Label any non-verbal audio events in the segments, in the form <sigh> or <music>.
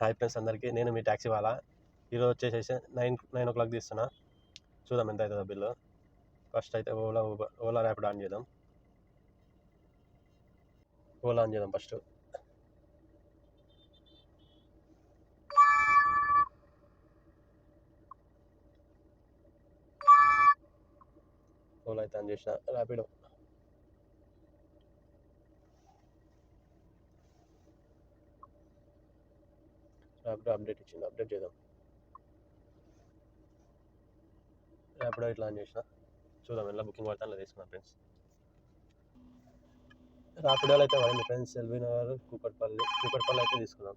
Hi friends అందరికీ. నేను మీ taxi వాళ్ళ. ఈరోజు వచ్చేసేసి నైన్ నైన్ ఓ క్లాక్ తీస్తున్నా. చూద్దాం ఎంత అవుతుందో బిల్లు. ఫస్ట్ అయితే Ola Uber Ola rapid on చేద్దాం. ఓలా ఆన్ చేద్దాం ఫస్ట్. ఓలా అయితే ఆన్ చేసిన. ర్యాపిడో. ర్యాపిడో అప్డేట్ ఇచ్చింది అప్డేట్ చేద్దాం. ర్యాపిడో ఇట్లా ఆన్ చేసిన. చూద్దాం ఎలా బుకింగ్ పడతాను అలా ఫ్రెండ్స్. ర్యాపిడోలో అయితే పడింది ఫ్రెండ్స్. ఎల్బీ నగర్ కూకట్పల్లి కూకట్పల్లి అయితే తీసుకున్నాం.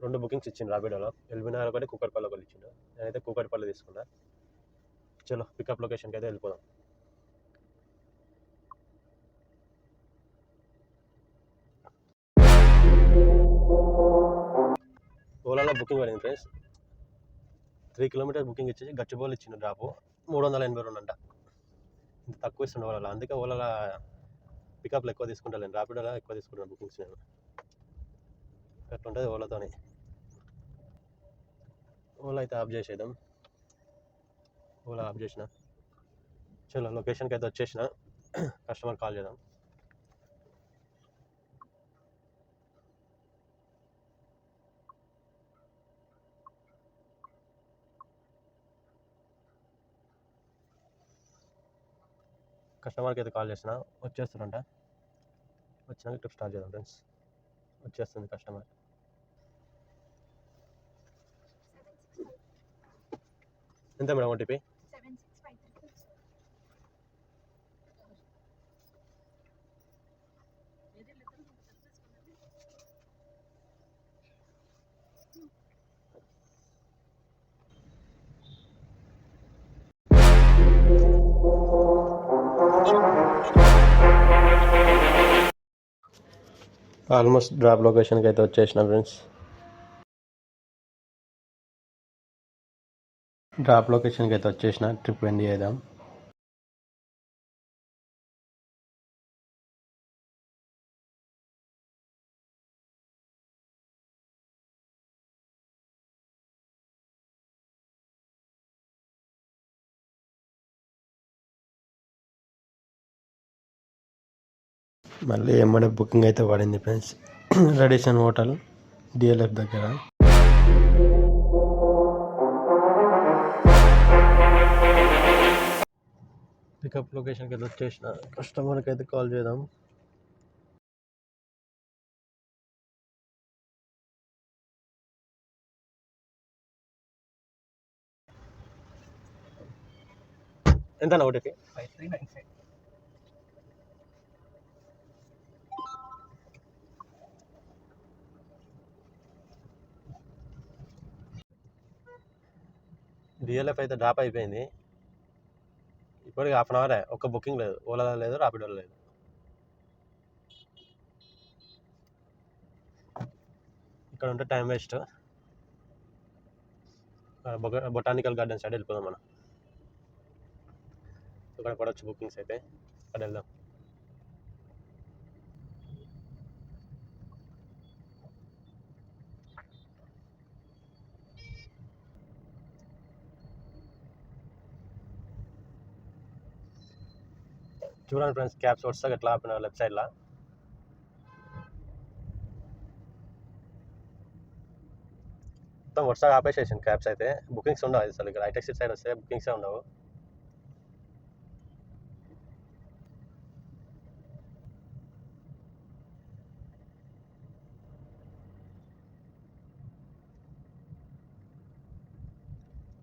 రెండు బుకింగ్స్ ఇచ్చింది రాపిడోలో ఎల్బీ నగర్ ఒకటి కూకట్పల్లి ఒకటి ఇచ్చిండు. నేనైతే కూకట్పల్లి తీసుకున్నా. చలో పికప్ లొకేషన్కి అయితే వెళ్ళిపోదాం. ఓలాలో బుకింగ్ పడింది ఫ్రెండ్స్. త్రీ కిలోమీటర్ బుకింగ్ ఇచ్చేసి గచ్చిబౌలు ఇచ్చిండు డ్రాపు. మూడు వందల ఎనభై రెండు అంట. ఇంత తక్కువ ఇస్తుండే ఓలాలో. అందుకే ఓలాలో పికప్లు ఎక్కువ తీసుకుంటాను ర్యాపిడోలో ఎక్కువ తీసుకుంటాను బుకింగ్స్ నేను. అట్లా ఉంటుంది ఓలాతోని. ఓలా అయితే ఆఫ్ చేసేద్దాం. ఓలా ఆఫ్ చేసిన. చలో లొకేషన్కి అయితే వచ్చేసిన. కస్టమర్ కాల్ చేద్దాం. కస్టమర్కి అయితే కాల్ చేసిన వచ్చేస్తారంట వచ్చినాక ట్రిప్ స్టార్ట్ చేద్దాం ఫ్రెండ్స్. వచ్చేస్తుంది కస్టమర్. ఎంత మేడం ఓటీపీ ఆల్మోస్ట్ డ్రాప్ లొకేషన్కి అయితే వచ్చేసిన ఫ్రెండ్స్ డ్రాప్ లొకేషన్కి అయితే వచ్చేసిన ట్రిప్ ఎండ్ చేద్దాం. మళ్ళీ ఎమ్మడే బుకింగ్ అయితే పడింది ఫ్రెండ్స్. <clears throat> రెడిషన్ హోటల్ డిఎల్ఎఫ్ దగ్గర. పికప్ లొకేషన్కి అయితే వచ్చేసిన. కస్టమర్కి అయితే కాల్ చేద్దాం. ఎంత OTP? Five three nine five DLF అయితే డ్రాప్ అయిపోయింది. ఇప్పటికి హాఫ్ అన్ అవరే ఒక్క బుకింగ్ లేదు. ఓలా లేదు రాపిడో లేదు. ఇక్కడ ఉంటే time waste. Botanical garden side వెళ్ళిపోదాం మనం. ఇక్కడ పడవచ్చు బుకింగ్స్ అయితే. అక్కడ వెళ్దాం. చూడండి ఫ్రెండ్స్ క్యాప్స్ వస్తాయి ఎట్లా ఆపిన లెఫ్ట్ సైడ్లో మొత్తం వరుసగా ఆపేసేసింది క్యాబ్స్ అయితే. బుకింగ్స్ ఉండవు అసలు ఇక్కడ. హైటెక్ సిటీ సైడ్ వస్తే బుకింగ్సే ఉండవు.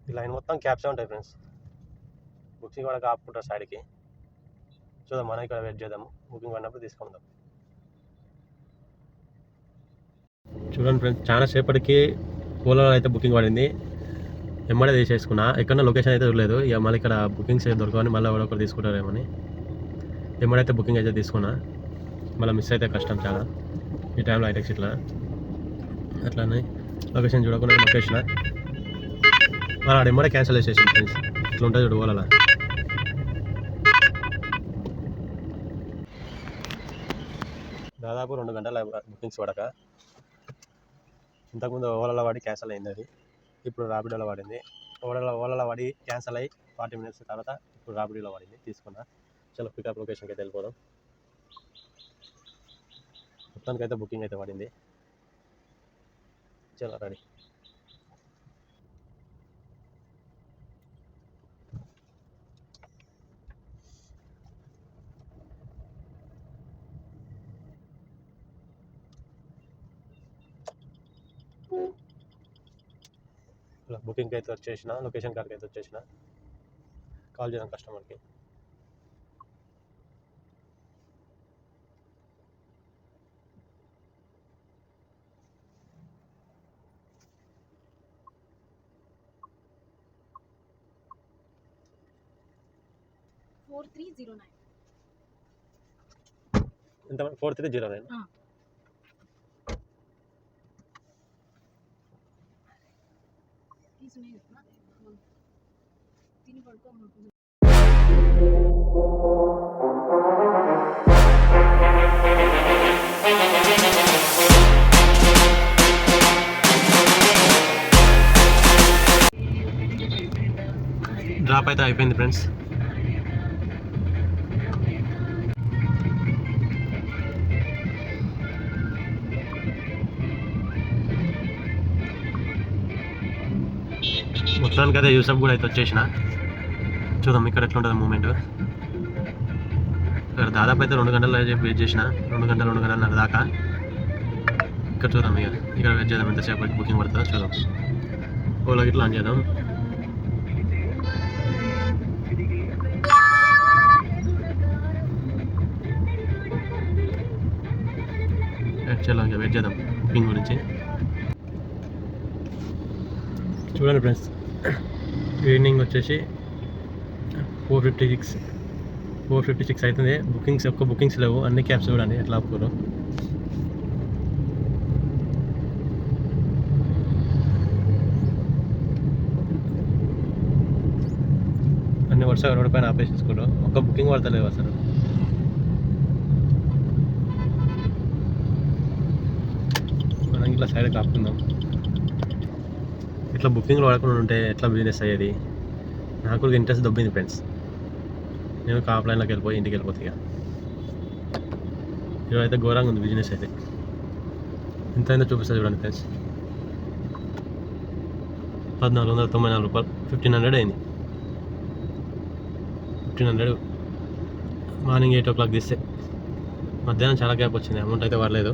ఈ లైన్ మొత్తం క్యాబ్సే ఉంటాయి ఫ్రెండ్స్. బుకింగ్ కూడా ఆపుకుంటారు సైడ్కి చూద్దాం మనం ఇక్కడ వెయిట్ చేద్దాము బుకింగ్ పడినప్పుడు తీసుకుందాం. చూడండి ఫ్రెండ్స్ చాలా సేపటికి ఓలాలో అయితే బుకింగ్ పడింది. ఎమ్మడే తీసేసుకున్నా. ఎక్కడ లొకేషన్ అయితే చూడలేదు. ఇక మళ్ళీ ఇక్కడ బుకింగ్స్ అయితే దొరకవని మళ్ళీ ఎవరో ఒకరు తీసుకుంటారేమని. ఎమ్మడైతే బుకింగ్ అయితే తీసుకున్నా. మళ్ళీ మిస్ అయితే కష్టం చాలా. ఈ టైంలో హైటెక్స్ ఇట్లా అట్లానే లొకేషన్ చూడకుండా లొకేషన్ మళ్ళీ ఆడ ఎమ్మడే క్యాన్సిల్ చేసేసింది ఫ్రెండ్స్ ఇట్లా ఉంటుంది చూడు ఓలాలో దాదాపు రెండు గంటల బుకింగ్స్ పడక. ఇంతకుముందు ఓలాలో వాడి క్యాన్సిల్ అయింది అది. ఇప్పుడు రాపిడోలో పడింది. ఓలాలో ఓలాలో వాడి క్యాన్సిల్ అయ్యి ఫార్టీ మినిట్స్ తర్వాత ఇప్పుడు రాపిడోలో పడింది తీసుకున్నా. చలో పికప్ లొకేషన్కి అయితే వెళ్ళిపోదాం. మొత్తానికి అయితే బుకింగ్ అయితే పడింది. చాలా రెడీ బుకింగ్కి అయితే వచ్చేసిన లొకేషన్ కాడికి అయితే వచ్చేసిన. కాల్ చేద్దాం కస్టమర్కి. Four three zero nine. ఎంత ఫోర్ త్రీ జీరో నైన్? తిని పడుకో డ్రాప్ అయితే అయిపోయింది ఫ్రెండ్స్ మొత్తానికి అయితే యూసఫ్ కూడా అయితే వచ్చేసిన. చూద్దాం ఇక్కడ ఎట్లా ఉంటుంది మూమెంట్ ఇక్కడ దాదాపు అయితే రెండు గంటలు వెయిట్ చేసిన. రెండు గంటలు రెండు గంటలన్నర దాకా. ఇక్కడ చూద్దాం ఇక. ఇక్కడ వెయిట్ చేద్దాం ఎంతసేపు బుకింగ్ పడుతుందో చూద్దాం. ఓలా గిట్లా ఆన్ చేద్దాం. చలో వెయిట్ చేద్దాం. బుకింగ్ గురించి. చూడండి ఫ్రెండ్స్ ఈవినింగ్ వచ్చేసి four fifty six four fifty six అవుతుంది. బుకింగ్స్ ఒక్క బుకింగ్స్ లేవు. అన్ని క్యాబ్స్ చూడండి ఎట్లా ఆపుకోరు అన్ని వరుసగా రోడ్డు పైన ఆపేసేసుకోరు ఒక్క బుకింగ్ పడతలేవు అసలు? మనం ఇట్లా సైడ్కి ఆపుకుందాం. ఇట్లా బుకింగ్లు పడకుండా ఉంటే ఎట్లా బిజినెస్ అయ్యేది? నాకు కూడా ఇంట్రెస్ట్ దొబ్బింది ఫ్రెండ్స్ నేను ఆఫ్లైన్లోకి వెళ్ళిపోయి ఇంటికి వెళ్ళిపోతే ఇక. ఈరోజు అయితే ఘోరంగా ఉంది బిజినెస్ అయితే. ఎంత అయినా చూపిస్తుంది చూడండి ఫ్రెండ్స్ పద్నాలుగు వందల తొంభై నాలుగు రూపాయలు. ఫిఫ్టీన్ హండ్రెడ్ అయింది. Fifteen hundred morning eight o'clock తీస్తే. మధ్యాహ్నం చాలా గ్యాప్ వచ్చింది. అమౌంట్ అయితే పడలేదు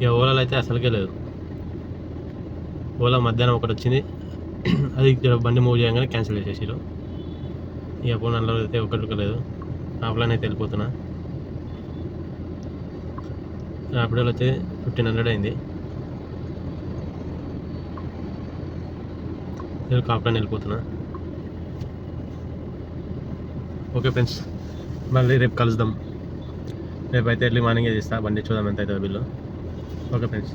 ఇక ఓలాలు అయితే అసలుకే లేదు. ఓలా మధ్యాహ్నం ఒకటి వచ్చింది. అది బండి మూవ్ చేయగానే క్యాన్సిల్ చేసేసారు ఇక ఫోన్ అందులో అయితే ఒకటి లేదు. ఆఫ్లైన్ అయితే వెళ్ళిపోతున్నా. ర్యాపిడోలో అయితే ఫిఫ్టీన్ హండ్రెడ్ అయింది. నేను ఆఫ్లైన్ వెళ్ళిపోతున్నా. ఓకే ఫ్రెండ్స్ మళ్ళీ రేపు కలుద్దాం. రేపు అయితే ఎర్లీ మార్నింగే చేస్తా. బండి చూద్దాం ఎంత అవుతుందో బిల్లు. Okay friends.